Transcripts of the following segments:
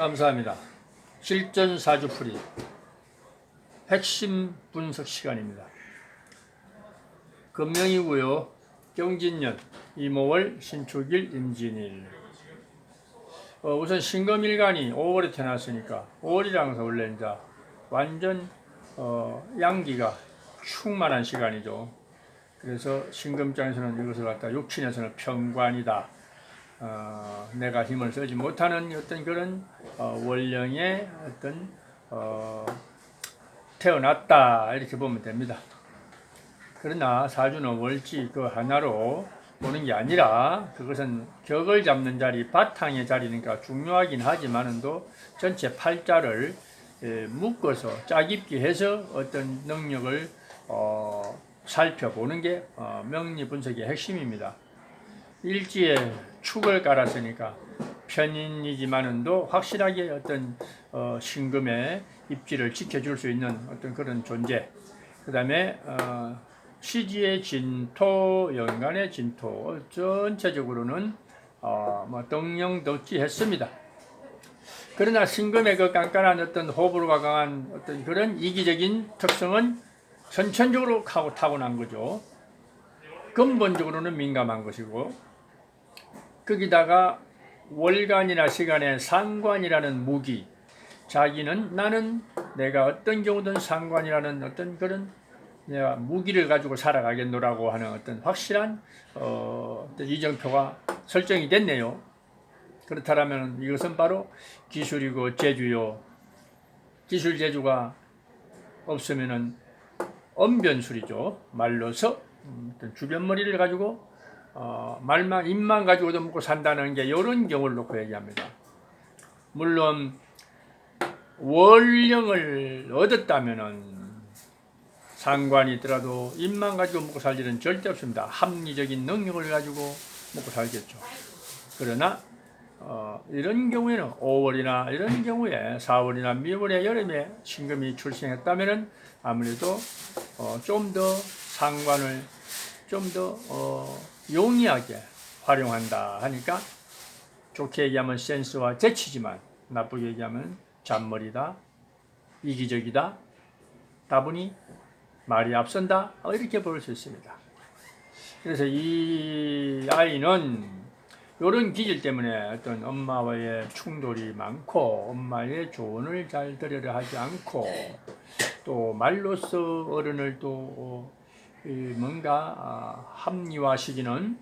감사합니다. 실전 사주풀이 핵심 분석 시간입니다. 금명이고요. 경진년 이모월 신축일 임진일. 어, 우선 신금일간이 5월에 태어났으니까 5월이라는 것은 원래 이제 완전 어, 양기가 충만한 시간이죠. 그래서 신금장에서는 이것을 갖다 육친에서는 평관이다. 어, 내가 힘을 쓰지 못하는 어떤 그런 어, 원령의 어떤 어, 태어났다 이렇게 보면 됩니다. 그러나 사주는 월지 그 하나로 보는 게 아니라 그것은 격을 잡는 자리, 바탕의 자리니까 중요하긴 하지만은도 전체 팔자를 예, 묶어서 짜깁기 해서 어떤 능력을 어, 살펴보는 게 어, 명리 분석의 핵심입니다. 일지에 축을 깔았으니까 편인이지만은도 확실하게 어떤 어, 신금의 입지를 지켜줄 수 있는 어떤 그런 존재. 그 다음에 어, 시지의 진토, 연간의 진토 전체적으로는 어, 뭐 등령덕지했습니다. 그러나 신금의 그 깐깐한 어떤 호불호가 강한 어떤 그런 이기적인 특성은 선천적으로 타고 타고난 거죠. 근본적으로는 민감한 것이고 거기다가 월간이나 시간의 상관이라는 무기 자기는 나는 내가 어떤 경우든 상관이라는 어떤 그런 무기를 가지고 살아가겠노라고 하는 어떤 확실한 어, 어떤 이정표가 설정이 됐네요. 그렇다면 이것은 바로 기술이고 재주요. 기술 재주가 없으면은 언변술이죠. 말로서 음, 어떤 주변머리를 가지고 어, 말만 입만 가지고 도 먹고 산다는 게 이런 경우를 놓고 얘기합니다. 물론 원령을 얻었다면은 상관이 있더라도 입만 가지고 먹고 살 일은 절대 없습니다. 합리적인 능력을 가지고 먹고 살겠죠. 그러나 어, 이런 경우에는 5월이나 이런 경우에 4월이나 미월에 여름에 신금이 출생했다면은 아무래도 어, 좀더 상관을 좀더 어, 용이하게 활용한다 하니까 좋게 얘기하면 센스와 재치지만 나쁘게 얘기하면 잔머리다, 이기적이다, 다분히 말이 앞선다 어, 이렇게 볼 수 있습니다. 그래서 이 아이는 이런 기질 때문에 어떤 엄마와의 충돌이 많고 엄마의 조언을 잘 들으려 하지 않고 또 말로써 어른을 또 뭔가 아, 합리화시키는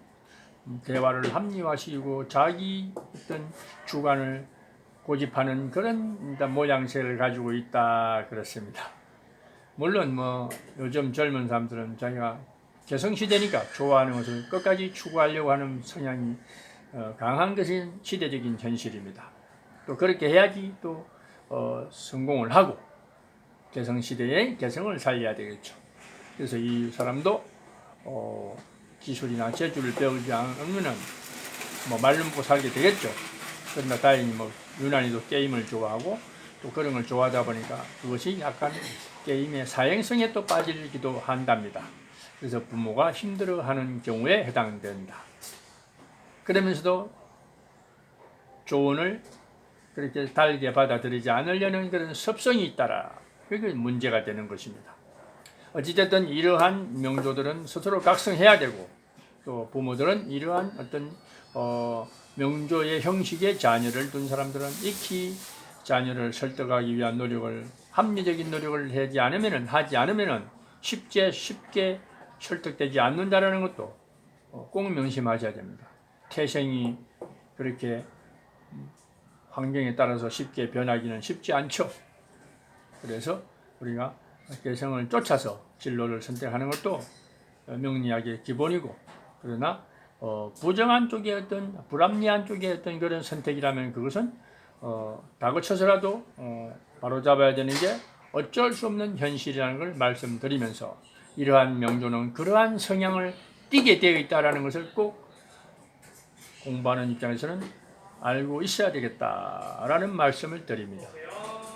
대화를 합리화시키고 자기 어떤 주관을 고집하는 그런 모양새를 가지고 있다 그렇습니다. 물론 뭐 요즘 젊은 사람들은 자기가 개성시대니까 좋아하는 것을 끝까지 추구하려고 하는 성향이 어, 강한 것이 시대적인 현실입니다. 또 그렇게 해야지 또 어, 성공을 하고 개성시대의 개성을 살려야 되겠죠. 그래서 이 사람도 어, 기술이나 재주를 배우지 않으면은 뭐 말로 먹고 살게 되겠죠. 그러나 다행히 뭐 유난히도 게임을 좋아하고 또 그런 걸 좋아하다 보니까 그것이 약간 게임의 사행성에 또 빠지기도 한답니다. 그래서 부모가 힘들어하는 경우에 해당된다. 그러면서도 조언을 그렇게 달게 받아들이지 않으려는 그런 섭성이 있다라. 그게 문제가 되는 것입니다. 어찌됐든 이러한 명조들은 스스로 각성해야 되고 또 부모들은 이러한 어떤 어, 명조의 형식의 자녀를 둔 사람들은 익히 자녀를 설득하기 위한 노력을 합리적인 노력을 하지 않으면은 하지 않으면은 쉽게 쉽게 설득되지 않는다라는 것도 어, 꼭 명심하셔야 됩니다. 태생이 그렇게 환경에 따라서 쉽게 변하기는 쉽지 않죠. 그래서 우리가 개성을 쫓아서 진로를 선택하는 것도 명리학의 기본이고 그러나 어, 부정한 쪽의 어떤 불합리한 쪽의 어떤 그런 선택이라면 그것은 어, 다그쳐서라도 어, 바로 잡아야 되는 게 어쩔 수 없는 현실이라는 걸 말씀드리면서 이러한 명조는 그러한 성향을 띠게 되어 있다라는 것을 꼭 공부하는 입장에서는 알고 있어야 되겠다라는 말씀을 드립니다.